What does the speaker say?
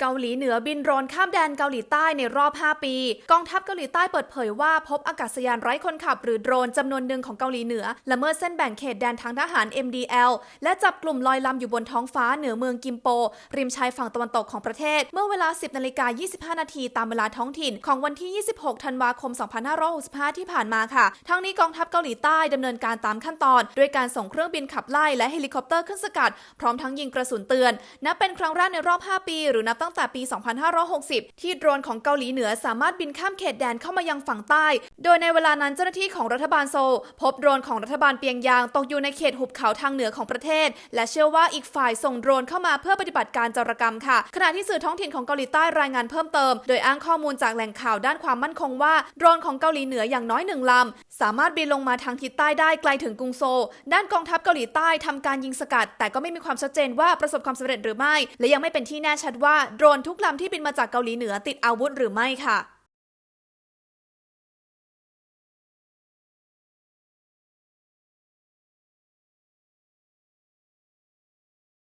เกาหลีเหนือบินโดรนข้ามแดนเกาหลีใต้ในรอบ 5 ปี กองทัพเกาหลีใต้เปิดเผยว่าพบอากาศยานไร้คนขับหรือโดรนจำนวนหนึ่งของเกาหลีเหนือละเมิดเส้นแบ่งเขตแดนทางทหาร MDL และจับกลุ่มลอยลำอยู่บนท้องฟ้าเหนือเมืองกิมโป ริมชายฝั่งตะวันตกของประเทศ เมื่อเวลา 10นาฬิกา25 นาทีตามเวลาท้องถิ่น ของวันที่ 26 ธันวาคม 2565 ที่ผ่านมาค่ะ ทั้งนี้กองทัพเกาหลีใต้ดำเนินการตามขั้นตอน ด้วยการส่งเครื่องบินขับไล่และเฮลิคอปเตอร์ขึ้นสกัด พร้อมทั้งยิงกระสุนเตือนนับเป็นครั้งแรกในรอบ 5 ปี หรือนับตั้ง้งแต่ปี 2560 ที่โดรนของเกาหลีเหนือสามารถบินข้ามเขตแดนเข้ามายังฝั่งใต้ โดยในเวลานั้นเจ้าหน้าที่ของรัฐบาลโซลพบโดรนของรัฐบาลเปียงยางตกอยู่ในเขตหุบเขาทางเหนือของประเทศ และเชื่อว่าอีกฝ่ายส่งโดรนเข้ามาเพื่อปฏิบัติการจารกรรมค่ะ ขณะที่สื่อท้องถิ่นของเกาหลีใต้รายงานเพิ่มเติม โดยอ้างข้อมูลจากแหล่งข่าวด้านความมั่นคงว่าโดรนของเกาหลีเหนืออย่างน้อยหนึ่งลำ สามารถบินลงมาทางทิศใต้ได้ไกลถึงกรุงโซลด้านกองทัพเกาหลีใต้ทำการยิงสกัด แต่ก็ไม่มีความชัดเจนว่าประสบความสำเร็จหรือไม่ และยังไม่เป็นที่แน่ชัดว่าโดรนทุกลำที่บินมาจากเกาหลีเหนือติดอาวุธหรือไม่ค่ะ